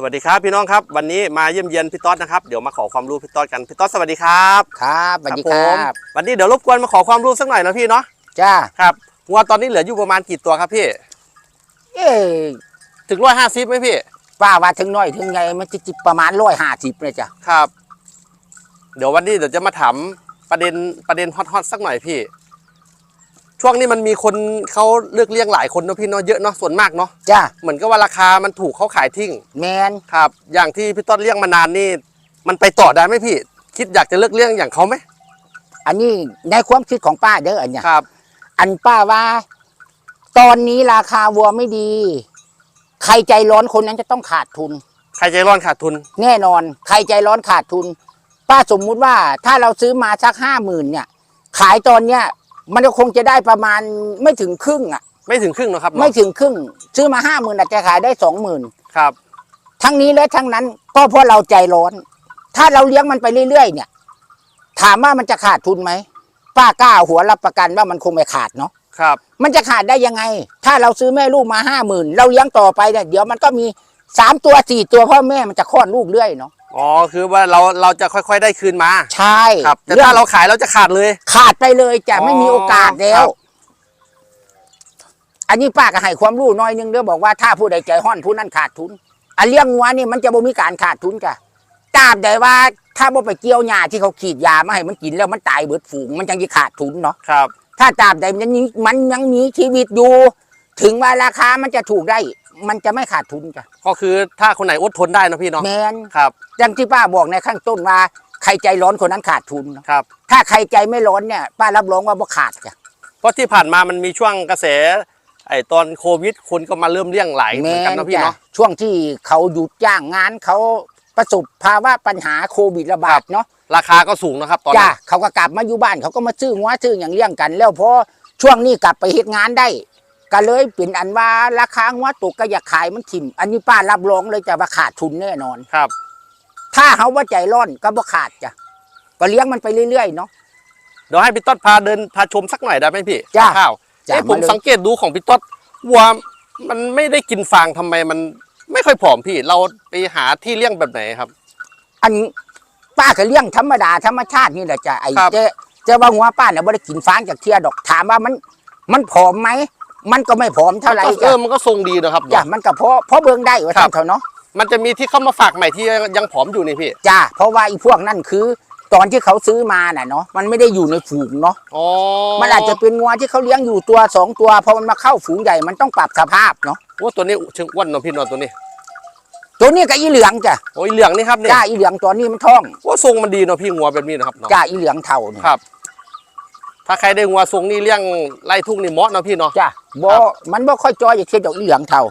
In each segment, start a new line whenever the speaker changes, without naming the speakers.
สวัสดีครับพี่น้องครับวันนี้มาเยี่ยมเยียนพี่ต๊อดนะครับเดี๋ยวมาขอความรู้พี่ต๊อดกันพี่ต๊อดสวัสดีครับ
ครับสวัสดีค
ผ
รั
ม
บ
วันนี้เดี๋ยวรบกวนมาขอความรู้สักหน่อยนะพี่เนาะ
จ้า
ครับวัวตอนนี้เหลืออยู่ประมาณกี่ตัวครับพี่
เอ๊ะ
ถึงร้อยห้าสิบไหมพี่
ป้าว่าถึงน้อยถึงไงมันจะจิประมาณร้อยห้าสิบเลยจ้ะ
ครับ เดี๋ยววันนี้เดี๋ยวจะมาถามประเด็นประเด็นฮอตๆสักหน่อยพี่ ช่วงนี้มันมีคนเขาเลือกเลี้ยงหลายคนเนาะพี่เนาะเยอะเนาะส่วนมากเนาะ
จ้า
เหมือนกับว่าราคามันถูกเขาขายทิ้ง
แมน
ครับ อย่างที่พี่ต๊อดเลี้ยงมานานนี่ มันไปต่อได้ไหมพี่ คิดอยากจะเลิกเลี้ยงอย่างเขาไหม
อันนี้ในความคิดของป้าเด้ออันเนี้ย
ครับ
อันป้าว่า ตอนนี้ราคาวัวไม่ดี ใครใจร้อนคนนั้นจะต้องขาดทุน
ใครใจร้อนขาดทุน
แน่นอน ใครใจร้อนขาดทุน ป้าสมมุติว่าถ้าเราซื้อมาสักห้าหมื่นเนี่ย ขายตอนเนี้ย มันก็คงจะได้ประมาณไม่ถึงครึ่งอะ
ไม่ถึงครึ่งหรอกครับเนาะ
ไม่ถึงครึ่ง ซื้อมาห้าหมื่นอาจจะขายได้สองหมื่น
ครับ
ทั้งนี้และทั้งนั้นก็เพราะเราใจร้อน ถ้าเราเลี้ยงมันไปเรื่อยๆเนี่ย ถามว่ามันจะขาดทุนไหมป้ากล้าหัวรับประกันว่ามันคงไม่ขาดเนาะ
ครับ
มันจะขาดได้ยังไง ถ้าเราซื้อแม่ลูกมาห้าหมื่นเราเลี้ยงต่อไปเนี่ยเดี๋ยวมันก็มีสามตัวสี่ตัวพ่อแม่มันจะคลอดลูกเรื่อยเนาะ
อ๋อคือว่าเราเราจะค่อยๆได้คืนมา
ใช่
ครับ แต่
เรื่อง
ถ้าเราขายเราจะขาดเลย
ขาดไปเลยจะ
อ๋อ
ไม่มีโอกาสแล้
ครั
ว
บ
อันนี้ป้าก็ให้ความรู้น้อยนึงเด้อบอกว่าถ้าผู้ใดใจห้อนผู้นั้นขาดทุนอันเลี้ยงงัวนี่มันจะบ่มีการขาดทุนจ้ะตราบใดว่าถ้าบ่ไปเกี่ยวหญ้าที่เขาขีดยามาให้มันกินแล้วมันตายเบิดฝูงมันจังจะขาดทุนเนาะ
ครับ
ถ้าตราบใดมันยังมีมันยังมีชีวิตอยู่ ถึงว่าราคามันจะถูกได้ มันจะไม่ขาดทุนจ้ะ
ก็คือถ้าคนไหนอดทนได้นะพี่เนาะ
แมน
ครับ
ดังที่ป้าบอกในข้างต้นว่าใครใจร้อนคนนั้นขาดทุนเนาะ
ครับ
ถ้าใครใจไม่ร้อนเนี่ยป้ารับรองว่าบ่ขาดจ้ะ
เพราะที่ผ่านมามันมีช่วงกระแสไอ้ตอนโควิดคนก็มาเริ่มเลี้ยงหลายเห
แม
มือนกัน
น
นะพี่
จ้ะ
เนาะ
ช่วงที่เขาหยุดจ้างงานเขาประสบภาวะปัญหาโควิดระบาดเนาะ
ราคาก็สูงนะครับ ตอน
จ้ะ
นั้น
เขาก็กลับมาอยู่บ้านเขาก็มาซื้อหัวซื้ออย่างเลี้ยงกัน แล้วพอช่วงนี้กลับไปเฮ็ดงานได้ ก็เลยเป็นอันว่าราคาหัวตกก็อยากขายมันถิ่ม อันนี้ป้ารับรองเลยจะว่าขาดทุนแน่นอน
ครับ
ถ้าเขาว่าใจร้อนก็บ่ขาดจ้ะก็เลี้ยงมันไปเรื่อยๆเนาะ
เดี๋ยวให้พี่ต๊อดพาเดินพาชมสักหน่อยได้ไหมพี่
จ้ะ
ข้าว
จ้ะ
เอ้ผม
มาเลย
สังเกตดูของพี่ต๊อดวัวมันไม่ได้กินฟางทำไมมันไม่ค่อยผอมพี่ เราไปหาที่เลี้ยงแบบไหนครับ
อันป้าก็เลี้ยงธรรมดาธรรมชาตินี่แหละจ้ะไอ้
ครับ
เจ๊เจ๊ว่าหัวป้าเนี่ยบ่ได้กินฟางจากเทียดอกถามว่ามัน มันผอมไหม มันก็ไม่ผอมเท่าไหร่
เอ
จ้ะ
อมันก็ทรงดีนะครับ
จ้ะมันก็พอพอเบิ่งได้ว่า
ครับ
ท่านเขาเนาะ
มันจะมีที่เข้ามาฝากใหม่ที่ยังผอมอยู่นี่พี่
จ้ะเพราะว่าไอ้พวกนั่นคือ ตอนที่เขาซื้อมาน่ะเนาะมันไม่ได้อยู่ในฝูงเนาะ
อ๋อ
มันอาจจะเป็นงัวที่เขาเลี้ยงอยู่ตัวสองตัวพอมันมาเข้าฝูงใหญ่มันต้องปรับสภาพเนาะ
ว่าตัวนี้เชิงอ้วนเนาะพี่เนอนตัวนี้
ตัวนี้ก็อีเหลืองจ้ะ
โอ้ยเหลืองนี่ครับเนี่ย
จ้าอีเหลืองตัวนี้มันท้อง
ว่าทรงมันดีเนาะพี่งัวแบบนี้นะครับเนาะ
จ้าอีเหลืองเท่าเนี่ย
ครับ ถ้าใครได้งัวทรงนี่เลี้ยงไล่ทุ่งนี่เหมาะเนาะพี่เนาะ
จ้าบ่
ครับ
มันบ่ค่อยจอยอย่างเช่นดอกอีเหลืองเท่า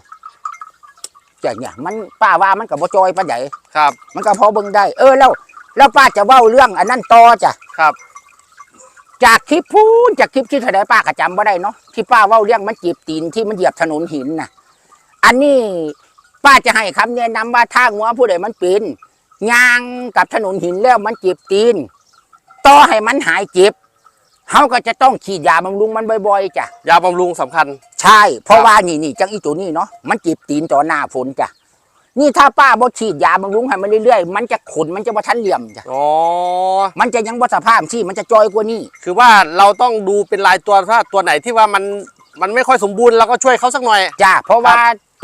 จ้ะเนี่ย มันป้าว่ามันก็บ่จอยปานใด
ครับ
มันก็พอเบิ่งได้ เออแล้ว แล้วป้าจะเว้าเรื่องอันนั้นต่อจ้ะ
ครับ
จากคลิปพูนจากคลิปที่เท่าใดป้าก็จำบ่ได้เนาะที่ป้าเว้าเรื่องมันจีบตีนที่มันเหยียบถนนหินน่ะ อันนี้ป้าจะให้คำแนะนำว่าถ้างัวผู้ใดมันเป็นยางกับถนนหินแล้วมันจีบตีน ต่อให้มันหายเจ็บ เฮาก็จะต้องฉีดยาบำรุงมันบ่อยๆจ้ะ
ยาบำรุงสำคัญ
ใช่ เพราะ
ครับ
ว่านี่นี่จังอีตัวนี้เนาะมันจีบตีนต่อหน้าฝนจ้ะนี่ถ้าป้าบ่ฉีดยาบำรุงให้มันเรื่อยๆมันจะขนมันจะบ่ทันเหลี่ยมจ้ะ
อ๋อ
มันจะยังบ่สภาพที่มันจะจอยกว่านี้
คือว่าเราต้องดูเป็นรายตัวถ้าตัวไหนที่ว่ามันมันไม่ค่อยสมบูรณ์เราก็ช่วยเขาสักหน่อย
จ้ะเพราะว่า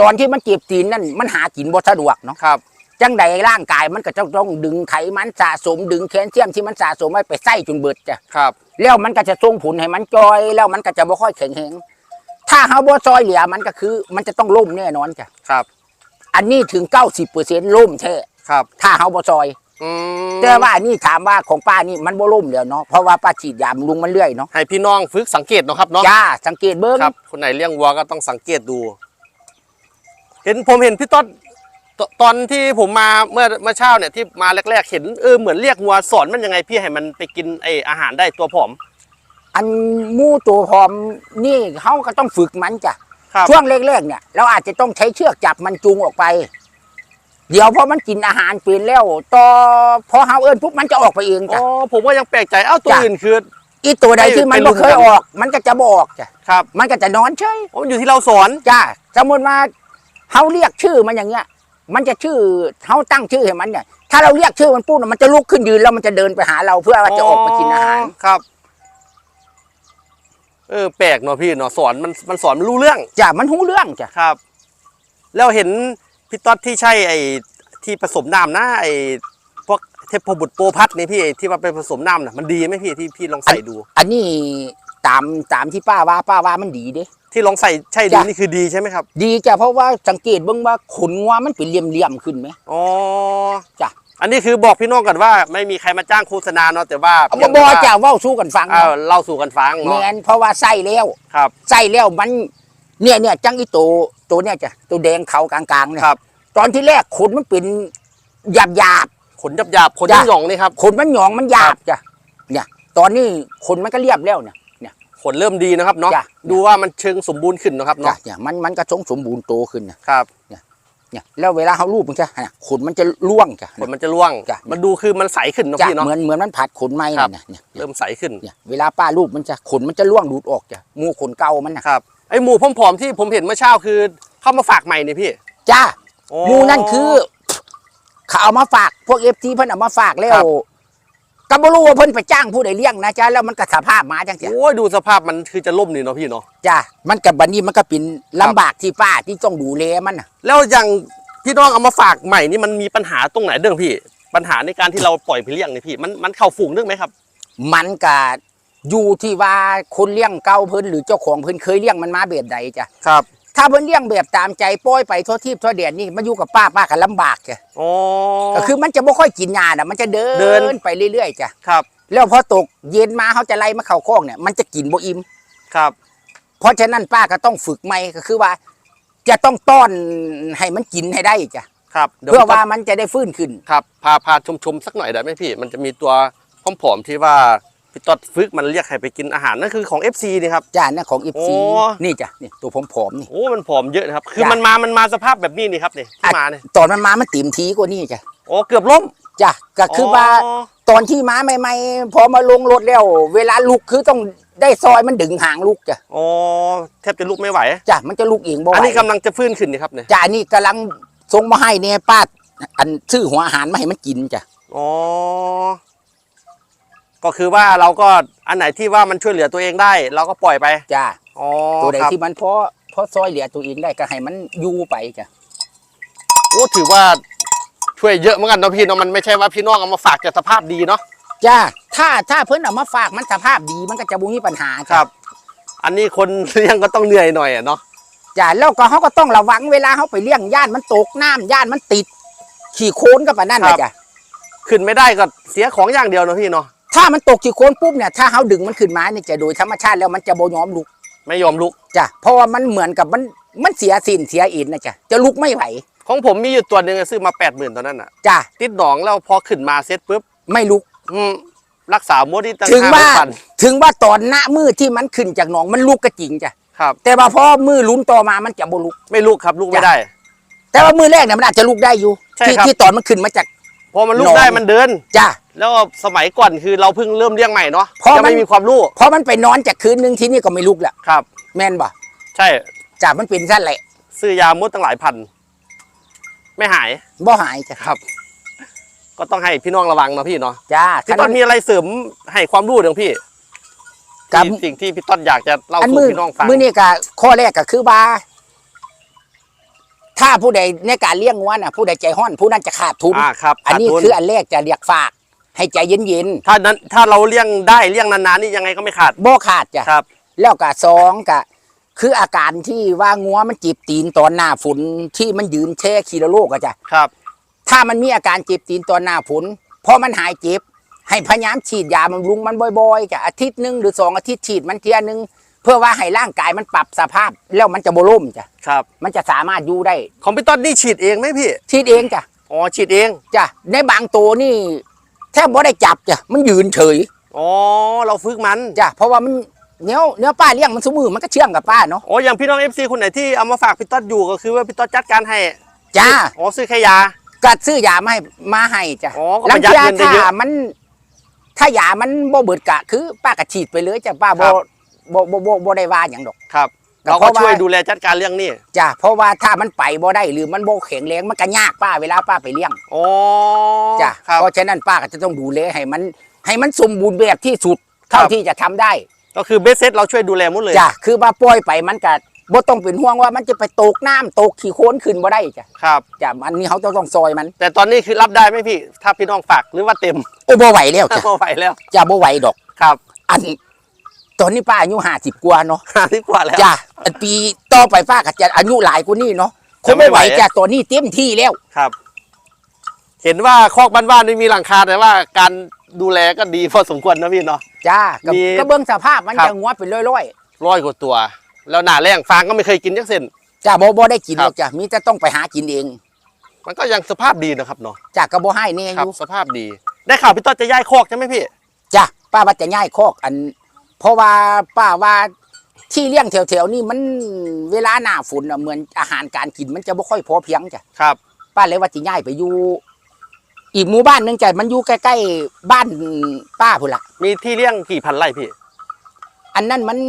ตอนที่มันจีบตีนนั่นมันหากินบ่สะดวกเนาะ
ครับ
จังใดร่างกายมันก็จะต้องดึงไขมันสะสมดึงแคลเซียมที่มันสะสมไว้ไปใส่จนเบิดจ้ะ
ครับ
แล้วมันก็จะส่งผลให้มันจอย แล้วมันก็จะบ่ค่อยแข็งแรงถ้าเฮาบ่ซอยเหลือมันก็คือ มันจะต้องล่มแน่นอนจ้ะ
ครับ
อันนี้ถึง 90%ล่มแท้
ครับ
ถ้าเฮาบ่ซอย
อืม
แต่ว่านี่ถามว่าของป้านี่มันบ่ล่มแล้วเนาะเพราะว่าป้าฉีดยาบำรุงมันเรื่อยเนาะ
ให้พี่น้องฝึกสังเกตเนาะครับเนาะ
จ้าสังเกตเบิ่ง
ครับคนไหนเลี้ยงวัวก็ต้องสังเกตดู เห็นผมเห็นพี่ต๊อด ตตอนที่ผมมาเมื่อเมื่อเช้าเนี่ยที่มาแรก ๆ เห็นเออเหมือนเรียกวัวสอนมันยังไงพี่ให้มันไปกินไออาหารได้ตัวผอม
อันหมู่ตัวพร้อมนี่เฮาก็ต้องฝึกมันจ้ะ
ครับ
ช่วงแรกๆเนี่ย เราอาจจะต้องใช้เชือกจับมันจูงออกไป เดี๋ยวพอมันกินอาหารเป็นแล้วต่อพอเฮาเอิ้นปุ๊บมันจะออกไปเอง
อ๋
จ้ะ
อผมก็ยังแปลกใจเอ้าตัว
จ้ะ
อื่นคือ
อีตัวใดที่มัน
ไป
บ่
ลุม
เคย
กัน
ออก มันก็จะบออกจ้ะ
ครับ
มันก็จะนอนเฉย
อ๋อมันอยู่ที่เราสอน
จ้าสมมติว่าเฮาเรียกชื่อมันอย่างเงี้ย มันจะชื่อเขาตั้งชื่อให้มันเนี่ยถ้าเราเรียกชื่อมันปุ๊บน่ะมันจะลุกขึ้นยืนแล้วมันจะเดินไปหาเราเพื่อว่าจะออกไปกินอาหาร
ครับ เออแปลกเนาะพี่เนาะสอนมันมันสอนมันรู้เรื่อง
จ้ะมันหูเรื่องจ้ะ
ครับ แล้วเห็นพี่ต๊อดที่ใช่ไอ้ที่ผสมน้ำนะไอ้พวกเทพบุตรโปรพัดนี่พี่ไอ้ที่ว่าไปผสมน้ำน่ะมันดีไหมพี่ที่พี่ลองใส่ดู
อันนี้ ตามตามที่ป้าว่าป้าว่ามันดีเด้
ที่ลองใส่ใช่ดี
จ้ะ
นี่คือดีใช่ไหมครับ
ดีจ้ะเพราะว่าสังเกตเบ้างว่าขนงัวมันเป็นเหลี่ยมๆขึ้นไหม
อ๋อ
จ้ะ
อันนี้คือบอกพี่น้องกันว่าไม่มีใครมาจ้างโฆษณาเนาะแต่ว่า
เอา
เพี
บ่
ยง
บอ
แต่ว่า
จ้ะเว้าสู้กันฟัง
เออเล่าสู่กันฟัง
แม
เนาะ
นเพราะว่าใส่แล้ว
ครับ
ใส่แล้วมันเนี่ยเนี่ยจังอีโตตัวเนี่ยจ้ะตัวแดงเขากลางๆเนี่ย
ครับ
ตอนที่แรกขนมันเป็นหยาบหยาบ
ขนหยาบหยาบๆขน
จ้ะ
หย่องๆนี่ครับ
ๆขนมันหยองมันหยาบจ้ะเนี่ย ตอนนี้ขนมันก็เรียบแล้วเนี่ย
ขนเริ่มดีนะครับเนาะ
จ้ะ
ดูว่ามันเชิงสมบูรณ์ขึ้นนะครับ
จ้ะ
เนาะ
เนี่ยมันมันก็ทรงสมบูรณ์โตขึ้นเนี่ย
ครับ
เนี่ยแล้วเวลาเขาลูบมันจะเนี่ยขนมันจะร่วงจ้ะ
ขนมันจะร่วง
จ้ะ
มันดูคือมันใสขึ้นเนาะ
จ้ะ
พี่เนาะ
เหมือนเหมือนมันผัดขนไหม
ครับ
เนี่ยเนี่ย
เริ่มใสขึ้น
เนี่ยเวลาป้าลูบมันจะขนมันจะร่วงดูดออกจ้ะมูขนเก่ามันนะครับ
ไอหมูผอมๆที่ผมเห็นเมื่อเช้าคือ เข้ามาฝากใหม่นี่พี่
จ้า
อ๋อ
หมูนั่นคือ เขาเอามาฝากพวกเอฟซีเพิ่นเอามาฝากแล้
ครั
ว
บ
ก็บ่รู้ว่าเพิ่นไปจ้างผู้ใดเลี้ยงนะจ้าแล้วมันก็สภาพหมาจังเสีย
โอ้ยดูสภาพมันคือจะล่มนี่เนาะพี่เนาะ
จ้ามันกับบัดนี้มันก็เป็นลำบากที่ป้าที่ต้องดูแลมันน่ะ
แล้วอย่างพี่น้องเอามาฝากใหม่นี่มันมีปัญหาตรงไหนเด้งพี่ ปัญหาในการที่เราปล่อยไปเลี้ยงนี่พี่มันมันเข้าฝูงเรื่องไหมครับ
มันก็อยู่ที่ว่าคนเลี้ยงเก่าเพิ่นหรือเจ้าของเพิ่นเคยเลี้ยงมันมาแบบใดจ้ะ
ครับ
ถ้าเพิ่นเลี้ยงแบบตามใจปล่อยไปทั่วทิพย์ทั่วแดนนี่มาอยู่กับป้าป้าก็ลำบากจ้ะ
อ๋อ
ก็คือมันจะไม่ค่อยกินยาน่ะมันจะเดิ
เดิน
นไปเรื่อยๆจ้ะ
ครับ
แล้วพอตกเย็นมาเขาจะไล่มาเข้าคอกเนี่ยมันจะกินบ่อิ่ม
ครับ
เพราะฉะนั้นป้าก็ต้องฝึกใหม่ก็คือว่า จะต้องต้อนให้มันกินให้ได้จ้ะ
ครับเดี๋ยว
เพื่อ
พี่ต๊
ว่า
อด
มันจะได้ฟื้นขึ้น
ครับ พา พาชมชมๆสักหน่อยได้ไหมพี่ มันจะมีตัวผอมๆที่ว่า พี่ต๊อดฝึกมันเรียกให้ไปกินอาหารนั่นคือของ FC นี่ครับ
จ้านะของอี
โอ้
ซีนี่จ้ะนี่ตัวผอมๆนี่
โอ้ มันผอมเยอะนะครับ คือ
จ้ะ
มันมา มันมาสภาพแบบนี้นี่ครับนี่ที่มาเนี่ย
ตอนมันมามันติ่มทีกว่านี่จ้ะ
โอ้เกือบล้ม
จ้ะก็คือว่าตอนที่ม้าใหม่ๆพอมาลงรถแล้ว เวลาลุกคือต้องได้ซอยมันดึงหางลุกจ้ะ
อ๋อแทบจะลุกไม่ไหว
จ้ะมันจะลุกเองบ่ไหว
อันนี้กำลังจะฟื้นขึ้นนี่ครับเนี่ย
จ้ะอันนี่กำลังส่งมาให้เนี่ยป้าอันซื้อหัวอาหารมาให้มันกินจ้ะ
อ๋อ ก็คือว่าเราก็อันไหนที่ว่ามันช่วยเหลือตัวเองได้ เราก็ปล่อยไป
จ้ะ
อ๋อ
ตัวใด
ครับ
ที่มันพอพอซอยเหลือตัวเองได้ก็ให้มันอยู่ไปจ้ะ
โอ้ถือว่าช่วยเยอะเหมือนกันเนาะพี่เนาะมันไม่ใช่ว่าพี่น้องเอามาฝากแต่สภาพดีเนาะ
จ้าถ้าถ้าเพิ่นเอามาฝากมันสภาพดีมันก็จะบ่มีปัญหา
ครับอันนี้คนเลี้ยงก็ต้องเหนื่อยหน่อยอะเนาะ
จ้าแล้วก็เขาก็ต้องระวังเวลาเขาไปเลี้ยงย่านมันตกน้ำย่านมันติด ขี่โคลนกับปานนั่นนะจ้ะ
ขึ้นไม่ได้ก็เสียของอย่างเดียวเนาะพี่เนาะ
ถ้ามันตกขี่โคลนปุ๊บเนี่ยถ้าเขาดึงมันขึ้นมาเนี่ยจะโดยธรรมชาติแล้วมันจะบ่ยอมลุก
ไม่ยอมลุก
จ้ะเพราะว่ามันเหมือนกับมันมันเสียสินเสียอินนะจ้ะจะลุกไม่ไหว
ของผมมีอยู่ตัวหนึ่งซื้อมาแปดหมื่นตอนนั้นอะ
จ้ะ
ติดหนองแล้วพอขึ้นมาเซ็ตปุ๊บ
ไม่ลุก
อืมรักษาโมดที่ตั้ง
ถึง
ห้า
ว่า
พัน
ถึงว่าตอนหน้ามือที่มันขึ้นจากหนองมันลุกก็จริงจ้ะ
ครับ
แต่ว่าพอมือลุ้นต่อมามันจะบ่ลุก
ไม่ลุกครับลุกไม่
จ้ะ
ได้
แต่ว่ามือแรกเนี่ยมันอาจจะลุกได้อยู่
ใช่
ที่
ครับ
ที่ตอนมันขึ้นมาจาก
พอมันลุก
นอน
ได้มันเดิน
จ้ะ
แล้วสมัยก่อนคือเราเพิ่งเริ่มเลี้ยงใหม่เนาะ
เพราะ
ยัง
มัน
ไม่มีความรู้
พอมันไปนอนจากคืนนึงที่นี่ก็ไม่ลุกแล้ว
ครับ
แม่นบ่
ใช่
จ้ะมันเป็นสั้นแหละ
ซื้อยามดตั้งหลายพัน ไม่หาย
บ่หายจ้ะ
ครับ ก็ต้องให้พี่น้องระวังเนาะพี่เนาะ
จ้า
พี่ต้นมีอะไรเสริมให้ความรู้เดี๋ยวพี่
กับ
ที่สิ่งที่พี่ต้นอยากจะเล่า
อัน
สู่
มือ
พี่น้องฟัง
มือนี่ก็ข้อแรกก็คือว่า ถ้าผู้ใดในการเลี้ยงวัวน่ะผู้ใดใจห้อนผู้นั้นจะขาดทุน
อ่าครับ
อันนี้
ขาดทุ
คืออันแรกจะเรียกฝาก ให้ใจเย็น
ถ้านั้นถ้าเราเลี้ยงได้เลี้ยงนานๆนี่ยังไงก็ไม่ขาด
ๆบ่ขาดจ้ะ
ครับ
แล้วก็สองก็คืออาการที่ว่างัวมันจีบตีนตอนหน้าฝนที่มันยืนแช่คีโลโลกอะจ้ะ
ครับ
ถ้ามันมีอาการเจ็บตีนตอนหน้าฝนพอมันหายเจ็บให้พยายามฉีดยาบำรุงมันบ่อยๆจ้ะอาทิตย์หนึ่งหรือสองอาทิตย์ฉีดมันเทียหนึง เพื่อว่าให้ร่างกายมันปรับสภาพแล้วมันจะบ่ล่มจ้ะ
ครับ
มันจะสามารถอยู่ได้
ของพี่ต้นนี่ฉีดเองไหมพี่
ฉีดเองจ้ะ
อ๋อฉีดเอง
จ้ะในบางตัวนี่ แทบบ่ได้จับจ้ะมันยืนเฉย
อ๋อเราฝึกมัน
จ้ะเพราะว่ามันเนื้อเนื้อป้าเลี้ยงมันสมือมันก็เชื่องกับป้าเนาะ
อ๋ออย่างพี่น้องเอฟซีคนไหนที่เอามาฝากพี่ต้นอยู่ก็คือว่าพี่ต้นจัดการให้
จ้า
อ๋อซื้อแค่ยา
ก็ซื้อยามาให้มาให้จ้ะ
อ๋อก็
ลั
ประหยัด
เทีย
เงินได้
ถ้า
เยอะ
มัน ถ้ายามันบ่เบิดกะ คือป้าก็ฉีดไปเลยจ้ะป้า
ครั
บ่
บ
บ่บ่บ่บ่ได้ว่าหยังดอก
ครับเราก็ช่วยดูแลจัดการเรื่องนี้
จ้ะเพราะว่าถ้ามันไปบ่ได้หรือมันบ่แข็งแรงมันก็ยากป้าเวลาป้าไปเลี้ยง
โอ้
จ้ะ
ครับ
เพราะฉะนั้นป้าก็จะต้องดูแลให้มันให้มันสมบูรณ์แบบที่สุด
ครั
เท่า
บ
ที่จะทำได้
ก็คือเบสเซตเราช่วยดูแลหมดเลย
จ้ะคือว่าปล่อยไปมันก็บ่ต้องเป็นห่วงว่ามันจะไปตกน้ำตกขี้โคลนขึ้นบ่ได้จ้ะ
ครับ
จ้ะอันนี้เขาต้องต้องซอยมัน
แต่ตอนนี้คือรับได้ไหมพี่ ถ้าพี่น้องฝากหรือว่าเต็ม
โอ้บ่ไหวแล้วจ้ะ
พอไหวแล้ว
จ้ะบ่ไหวดอก
ครับ
อัน ตอนนี้ป้าอายุ50กว่าเนาะ
ห้าสิบกว่าแล้ว
จ้ะอันปีต่อไปป้าก็จะอายุหลายกว่านี้เนาะค
จะ
ง
ไม่
ไม่
ไห
ไห
ว
วจ้ะตัวนี้เต็มที่แล้ว
ครับ เห็นว่าคอกบ้านๆไม่มีหลังคาแต่ว่าการดูแลก็ดีพอสมควรนะพี่เนาะ
จ้าก็
มี
ก็เบิ่งสภาพมัน
ครับ
จะงัวเป็นร้อย
ร้อยกว่าตัว แล้วหนาแรงฟางก็ไม่เคยกินจักเส้น
ๆจ้าบ่บ่ได้กิน
ครั
หร
บ
อกจ้ะมีแต่ต้องไปหากินเอง
มันก็ยังสภาพดีนะครับเนาะ
จ้าก็บ่ให้แน่อ
ครับ
ยู่
สภาพดี ได้ข่าวพี่ต้นจะย้ายคอกใช่ไหมพี่
จ้าป้าว่าจะย้ายคอกอัน เพราะว่าป้าว่าที่เลี้ยงแถวๆนี่มันเวลาหน้าฝนน่ะเหมือนอาหารการกินมันจะบ่ค่อยพอเพียงจ้ะ
ครับ
ป้าเลยว่าจะย้ายไปอยู่อีกหมู่บ้านหนึงจ้ะมันอยู่ใกล้ๆบ้านป้าพุ่นล่ะ
มีที่เลี้ยงกี่พันไร่พี่
อันนั้นมัน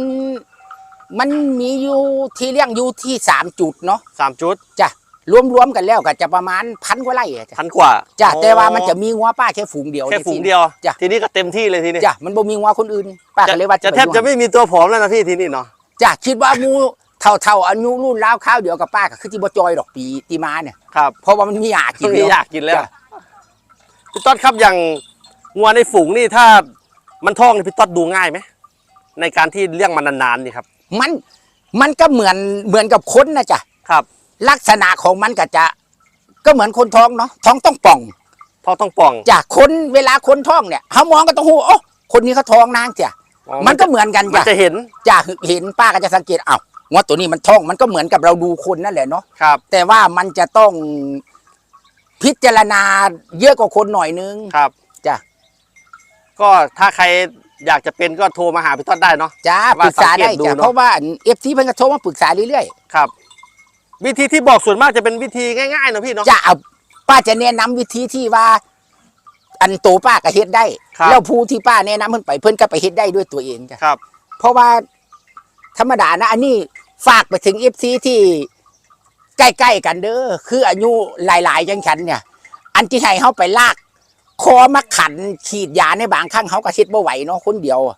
มันมีอยู่ที่เลี้ยงอยู่ที่สามจุดเนาะ
สามจุด
จ้ะ รวมๆกันแล้วก็จะประมาณพันกว่าไร่อะจ้ะ
พันกว่า
จ้ะ
อ๋อ
แต่ว่ามันจะมีงัวป้าแค่ฝูงเดียว
แค่
ใน
ฝูง
ที่
เดียว
จ้ะ
ทีนี้ก็เต็มที่เลยทีนี้
จ้ะมันบ่มีงัวคนอื่นป้า
จะ
ก็เลยว่า
จะ
ไป
แทบ
อยู่
จะไม่มีตัวผอมแล้วนะพี่ทีนี้เนาะ
จ้ะคิดว่าหมูเท่าๆอายุรุ่นราวข้าวเดียวกับป้าก็คือที่บ่จอยดอกปีตีมาเนี่ย
ครับ
เพราะว่ามันมีหยากิน
ไม่
แล้ว
อยากกินแล้ว
จ้ะ
พี่ต้นครับอย่างงัวในฝูงนี่ถ้ามันท้องนี่พี่ต้นดูง่ายไหมในการที่เลี้ยงมันนานๆนี่ครับ
มันมันก็เหมือนเหมือนกับคนนะจ้ะ
ครับ
ลักษณะของมันก็จะก็เหมือนคนท้องเนาะท้องต้องป่อง
ท้องต้องป่อง
จ้ะคนเวลาคนท้องเนี่ยเขามองก็ต้องหูโอ้คนนี้เขาท้องนางจ้ะ
อ๋อ
มันก็เหมือนกัน
มัน
จ้ะ
จะเห็น
จ้ะเห็นป้าก็จะสังเกตอ้าวงัวตัวนี้มันท้องมันก็เหมือนกับเราดูคนนั่นแหละเนาะ
ครับ
แต่ว่ามันจะต้องพิจารณาเยอะกว่าคนหน่อยนึง
ครับ
จ้ะ
ก็ถ้าใครอยากจะเป็นก็โทรมาหาพี่ต้นได้เนาะ
จ้า
ว่า
ปรึกษาได้
สังเกตดู
จ้ะ
เนอะ
เพราะว่าเอฟซีเพิ่นก็โทรมาปรึกษาเรื่อย
ครับ วิธีที่บอกส่วนมากจะเป็นวิธีง่ายๆนะพี่เนาะ
ๆจะเอาป้าจะแนะนำวิธีที่ว่า อันโตป้าก็เฮ็ดได้
ครับ
แล้วผู้ที่ป้าแนะนำเพิ่นไปเพิ่นก็ไปเฮ็ดได้ด้วยตัวเองจ้ะ
ครับ
เพราะว่าธรรมดานะอันนี้ฝากไปถึงเอฟซีที่ใกล้ๆกันเด้อคืออายุหลายๆจังฉันเนี่ย อันที่ให้เขาไปลาก คอมาขันฉีดยาในบางครั้งเขาก็เฮ็ดบ่ไหวเนาะคนเดียวอะ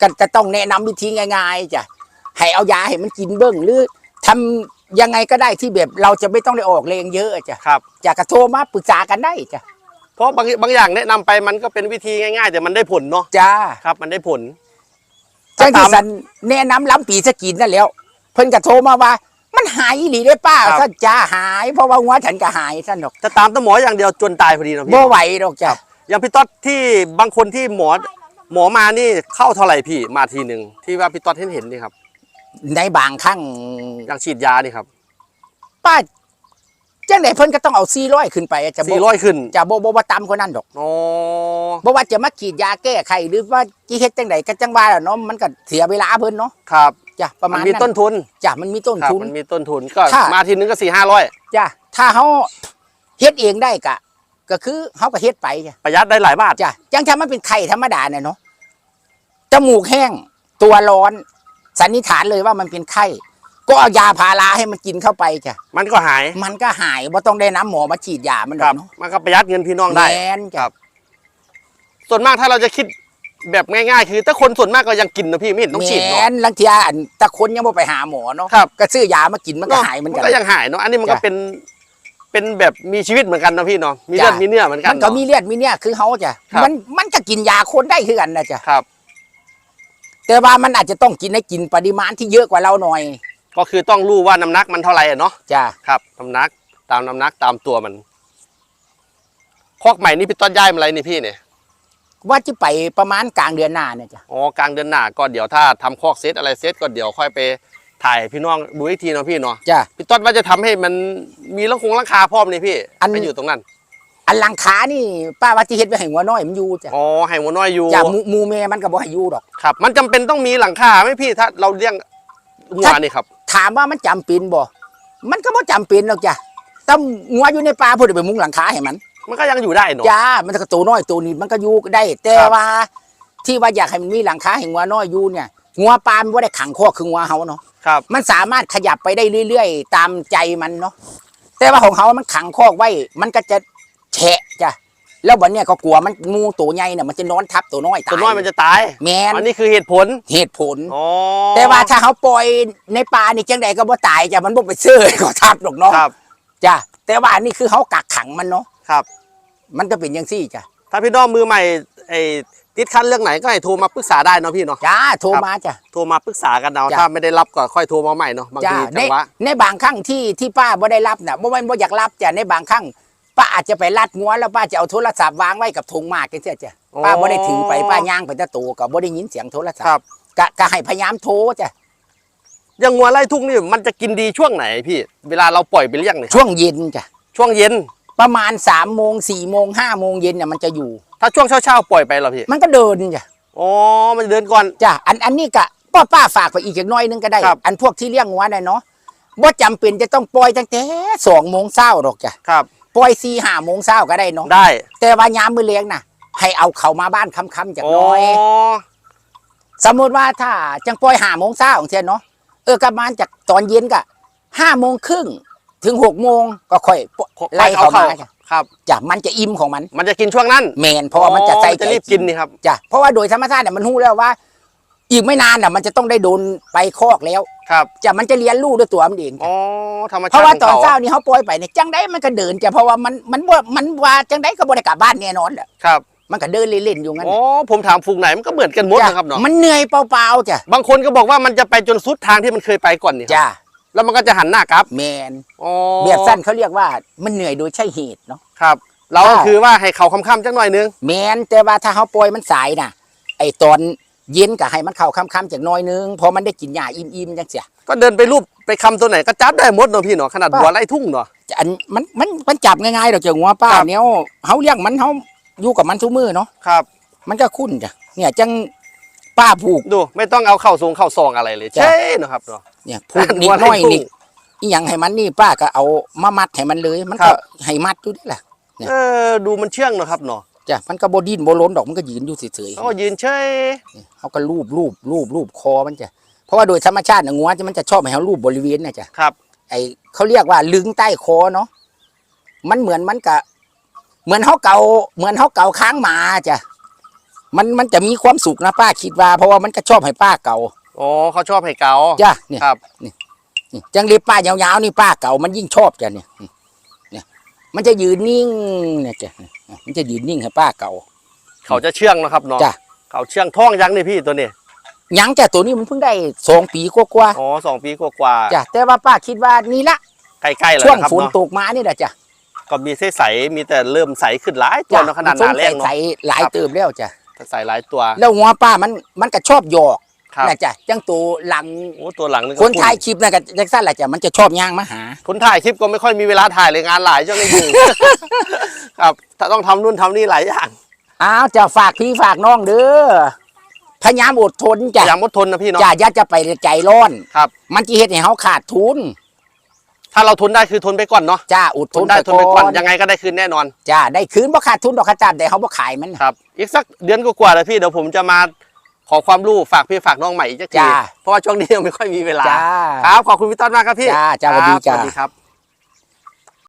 ก็จะต้องแนะนำวิธีง่ายๆจ้ะให้เอายาให้มันกินเบิ้งหรือทำ ยังไงก็ได้ที่แบบเราจะไม่ต้องได้ออกแรงเยอะจ้ะ
ครับ
จะกระโทรมาปรึกษากันได้จ้ะ
เพราะบางบางอย่างแนะนำไปมันก็เป็นวิธีง่ายๆ แต่มันได้ผลเนาะ
จ้า
ครับ มันได้ผล
จังที่
ตาม
สันแนะนำล้ำปีสกินนั่นแหล้ว เพิ่นกระโทรมาว่า มันหายอีหลีได้ป้า
ครับ
ท่านจ้าหาย เพราะว่าหัวฉันก็หายท่านดอก
จะตามต้นหมออย่างเดียวจนตายพอดีนะพี่
บ่ไหวดอกจ้ะ
อย่างพี่ต๊อดที่บางคนที่หมอหมอมานี่เข้าเท่าไหร่พี่มาทีหนึ่งที่ว่าพี่ต๊อดเห็นเห็นนี่ครับ
ในบางครั้ง
อย่างฉีดยานี่ครับ
ป้าจังไหนเพิ่นก็ต้องเอา400ขึ้นไปอะจะบ่
สี่ร้อยขึ้น
จะบ่บ่ว่าต่ำกว่านั้นดอก
อ๋อ
บ่ว่าจะมาขีดยาแก้ไขหรือว่าจีเฮ็ดจังไดก็จังว่าแหละเนาะมันก็เสียเวลาเพิ่นเนาะ
ครับ
จ้ะประ
มั
มาณ
นมี
นั้น
ต้นทุน
จ้ะมันมีต้น
ครับ
ทุน
มันมีต้นทุนก็
ค่ะ
มาทีนึงก็สี่ห้าร้อย
จ้ะถ้าเฮาเฮ็ดเองได้ก็ก็คือเฮาก็เฮ็ดไปจ้ะ
ประหยัดได้หลายบาท
จ้ะจังถ้ามันเป็นไข้ธรรมดาเนี่ยเนาะจมูกแห้ง ตัวร้อน สันนิษฐานเลยว่ามันเป็นไข้ ก็เอายาพาราให้มันกินเข้าไปจ้ะ
มันก็หาย
มันก็หายบ่ต้องได้น้ำหมอมาฉีดยามันด
ค
อ
รั
ก
บ
เนาะ
มันก็ประหยัดเงินพี่น้องได้
แม่น
ค
จ้ะ
รับส่วนมากถ้าเราจะคิดแบบง่ายๆ คือถ้าคนส่วนมากก็ยังกินนะพี่ไม่เห็นต้องฉีด
แม่
เนาะ
นลังเทียอันแตะคนยังบ่ไปหาหมอเนาะ
ครับ
ก็ซื้อยามากินมันก็หายเหมือนกัน
ก็ยังหายเนาะอันนี้มันก็
จ้ะ
เป็นเป็นแบบมีชีวิตเหมือนกันนะพี่เนาะมีเลือด
จ้ะ
มีเนื้อเหมือนกัน
มันก็
เนาะ
มีเลือดมีเนี่ยคือเขาจ้ะ
ครับ
มันมันก็กินยาคนได้คือกันนะจ้ะ
ครับ
แต่ว่ามันอาจจะต้องกินให้กินปริมาณที่เยอะกว่าเราหน่อย
ก็คือต้องรู้ว่าน้ำหนักมันเท่าไหร่อะเนาะ
จ้ะ
ครับน้ำหนักตามน้ำหนักตามตัวมันคอกใหม่นี่พี่ต้นย้ายมาอะไรนี่พี่เนี่ย
ว่าจะไปประมาณกลางเดือนหน้าเนี่ยจ้ะ
อ๋อกลางเดือนหน้าก็เดี๋ยวถ้าทำคอกเซตอะไรเซตก็เดี๋ยวค่อยไปถ่ายพี่น้องดูอีกทีเนาะพี่เนาะ
จ้ะ
พี่ต้นว่าจะทำให้มันมีรังคงราคาพร้อมนี่พี่
อัน
ไปอยู่ตรงนั้น
อันหลังขานี่ป้าว่าที่เฮ็ดไว้ให้หัวน้อยมันอยู่จ้ะ
อ๋อให้หัวน้อยอยู่
จ้ะหมูหมูเมมันก็บ่ให้อยู่ดอก
ครับ มันจำเป็นต้องมีหลังคาไหมพี่ถ้าเราเลี้ยงหัวนี่ครับ
ถามว่ามันจำเป็นบ่ มันก็บ่จำเป็นหรอกจ้ะถ้างัวอยู่ในป่าเพิ่นไปมุงหลังคาให้มัน
มันก็ยังอยู่ได้เนาะ
จ้ามันก็ตัวน้อยตัวนี้มันก็อยู่ได้ แต่
ครับ
ว่า ที่ว่าอยากให้มันมีหลังคาให้งัวน้อยอยู่เนี่ยงัวปลามันบ่ได้ขังคอกคืองัวเฮาเนาะ
ครับ
มันสามารถขยับไปได้เรื่อย ๆ ตามใจมันเนาะแต่ว่าของเขามันขังคอกไว้ มันก็จะ แฉะจ้ะแล้ววันเนี้ยก็กลัวมันงูตัวใหญ่เนี่ยมันจะนอนทับตัวน้อยตาย
ตัวน้อยมันจะตาย
แมน
อันนี้คือเหตุผล
เหตุผล
อ๋อ
แต่ว่าถ้าเขาปล่อยในป่านี่จังใดก็บ่ตายจ้ะมันบ่ไปซื้อให้เขาทับหรอกเนาะ
ครับ
จ้ะแต่ว่าอันนี่คือเขากักขังมันเนาะ
ครับ
มันก็เป็นอย่างซี่จ้ะ
ถ้าพี่น้องมือใหม่ไอ้ติดคันเรื่องไหนก็ให้โทรมาปรึกษาได้เนาะพี่เนาะ
จ้าโทร
ครับ
มาจ้ะ
โทรมาปรึกษากันเอา
จ้ะ
ถ้าไม่ได้รับก็ค่อยโทรมาใหม่เนาะบาง
จ้า
ที
ใน
จังหวะ
ในบางครั้งที่ที่ป้าบ่ได้รับน่ะบ่แม่นบ่อยากรับจ้ะในบางครั้ง ป้าอาจจะไปลัดงัวแล้วป้าจะเอาโทรศัพท์วางไว้กับถุงหมากจังซี่จ้ะป้าบ่ได้ถือไปป้าย่างไปแตะตูก็บ่ได้ยินเสียงโทรศัพ
ครั
ท์
บ
ก็ก็ให้พยายามโทรจ้ะ
อยังงัวไล่ทุ่งนี่มันจะกินดีช่วงไหนพี่ เวลาเราปล่อยไปเลี้ยงเนี่ย
ช่วงเย็นจ้ะ
ช่วงเย็น
ประมาณ3โมง4โมง5โมงเย็นน่ะมันจะอยู่
ถ้าช่วงเช้าๆปล่อยไปเหรอพี่
มันก็เดินจ้ะ
อ๋อมันจะเดินก่อน
จ้ะอันอันนี้ก็ป้าป้าฝากไปอีกอย่างน้อยนึงก็ได้
ครับ
อันพวกที่เลี้ยงงัวน่ะเนาะบ่จำเป็นจะต้องปล่อยตั้งแต่2โมงเช้าหรอกจ้ะ
ครับ
ปล่อย4 5โมงเช้าก็ได้เนาะ
ได้
แต่ว่ายามมื้อเลี้ยงน่ะ ให้เอาเขามาบ้านค่ำๆจาก
อ๋อ
น้อย สมมติว่าถ้าจังปล่อยห้าโมงเช้าของเช่นเนาะเออกระมาณจากตอนเย็นก็ห้าโมงครึ่งถึงหกโมงก็ค่อยปล่อยไล่เขามาจ้ะ
ครับ
จ้ะมันจะอิ่มของมัน
มันจะกินช่วงนั้น
แมนเพราะว่ามันจะใส่
อ๋อจะรีบกินนี่ครับ
จ้ะเพราะว่าโดยธรรมชาติเนี่ยมันรู้แล้วว่า อีกไม่นานน่ะ มันจะต้องได้โดนไปคอกแล้ว
ครับ
จ้ะมันจะเลี้ยงลูกด้วยตัวมันเอง
อ๋อธรรมชาติ
เพราะว่าตอน
ขงข
เช้านี่เขาปล่อยไปเนี่ยจังได้มันก็เดินจ้ะเพราะว่ามันมันว่ามันว่าจังได้ก็บ่ได้กลับบ้านแน่นอนแหละ
ครับ
มันก็เดินเล่นๆอยู่งั้น
อ๋อผมถามฝูงไหนมันก็เหมือนกันหมด
จ้ะ
นะครับเนาะ
มันเหนื่อยเปล่าๆจ้ะ
บางคนก็บอกว่ามันจะไปจนสุดทางที่มันเคยไปก่อนนี่ครับ
จ้ะ
แล้วมันก็จะหันหน้ากลับ
แมน
อ๋อ
แบบสั้นเขาเรียกว่ามันเหนื่อยโดยใช่เหตุเนาะ
ครับเราก็
อ่า
คือว่าให้เขาค่ำๆจังหน่อยนึง
แมนแต่ว่าถ้าเขาปล่อยมันสายน่ะ ไอตอน เย็นก็ให้มันเข้าค่ำๆจากหน้อยนึงพอมันได้กินหญ้าอิ่มๆจังเสีย
ก็เดินไปรูปไปคำตัวไหนก็จับได้หมดเนาะพี่เนาะขนาด
ป่ะ
บัวไล่ทุ่งเนาะ
อันมันมันมันจับง่ายๆดอกจ้ะงัวป้า
ครับ
เนี่ยเขาเลี้ยงมันเขาอยู่กับมันทุกมือเนาะ
ครับ
มันก็คุ้นจ้ะเนี่ยจังป้าผูก
ดูไม่ต้องเอาเข้าทรงเข้าซองอะไรเลย
จ้ะ
ใช่เนาะครับเนาะ
เนี่ยผูกนิดหน้อยนี่อีหยังให้มันนี่ป้าก็เอามามัดให้มันเลย มัน
ครั
ก็
บ
ให้มัดอยู่นี่แหละเนี่ย
เออดูมันเชื่องเนาะครับเนาะ
จ้ะมันก็บดิ้นบล้นดอกมันก็ยืนอยู่เฉยๆ
เขาก็ยืนเฉย
เขาก็รูปรูปรูปรูปคอมันจะเพราะว่าโดยธรรมชาติน่ะงัวจะมันจะชอบให้เขารูปบริเวณน่ะจ้ะ
ครับ
ไอเขาเรียกว่าลึงใต้คอเนาะมันเหมือนมันกะ เหมือนเขาเกาเหมือนเขาเกาค้างหมาจ้ะมันมันจะมีความสุขนะป้าคิดว่า เพราะว่ามันก็ชอบให้ป้าเกา
อ๋อเขาชอบให้เกา
จ้ะเนี่ย
ครับ
นี่จังเล็บป้ายาวๆนี่ป้าเก่ามันยิ่งชอบจ้ะเนี่ยเนี่ย มันจะยืนนิ่งเนี่ยจ้ะมันจะยืนนิ่งให้ป้าเก่า
เขาจะเชื่องเนาะครับเนาะ
จ้ะ
เขาเชื่องท้องยังนี่พี่ตัวนี้
หยังจ้ะตัวนี้มันเพิ่งได้สองปีกว่า
อ๋อสองปีกว่า
ๆจ้ะแต่ว่าป้าคิดว่านี่ละ
ๆใกล้ๆแล้ว
ช่วง
นะครับ
ฝน
เนาะ
ตกมานี่แหละจ้ะ
ก็มีใสๆมีแต่เริ่มใสขึ้นหลายตัวเนาะขนาดหนาแรง
ใส
เนาะ
หลาย
ครับ
เติมแล้วจ้ะ
ใสหลายตัว
แล้วหัวป้ามันมันก็ชอบหยอก
ครับ
นะจ้ะจังตัวหลัง
โอ้ตัวหลังนี่ก็
คนถ่ายคลิปนะกับจังสั้นแหละจ้ะมันจะชอบย่างมาหา
คนถ่ายคลิปก็ไม่ค่อยมีเวลาถ่ายเลยงานหลายจังเลยอยู่ ครับ ถ้าต้องทำนู่นทำนี่หลายอย่าง
อ้าวจะฝากพี่ฝากน้องเด้อพยายามอดทน
พ
จ้ะ
ยายามอดทนนะพี่เนาะ
จ้ะอย่าจะไปใจร้อน
ครับ
มันจะเฮ็ดให้เขาขาดทุน
ถ้าเราทนได้คือทนไปก่อนเนาะ
จ้าอด
ท
ท
น
น
ได้ทนไปก่อน
ยัง
ยังไงก็ได้คืนแน่นอน
จ้าได้คืนบ่ขาดทุนดอกขจาดแต่เขาบ่ขายมันน่ะ
ครับ อีกสักเดือนก็กว่าๆเลยพี่เดี๋ยวผมจะมา ขอความรู้ฝากพี่ฝากน้องใหม่อีกสักที
จ้า
เพราะว่าช่วงนี้ยังไม่ค่อยมีเวลา
จ้า
ครับ ขอบคุณพี่ต้นมากครับพี่
จ้าจ้าสวัสดี
ครับ
จ้า
สวัสดีครับ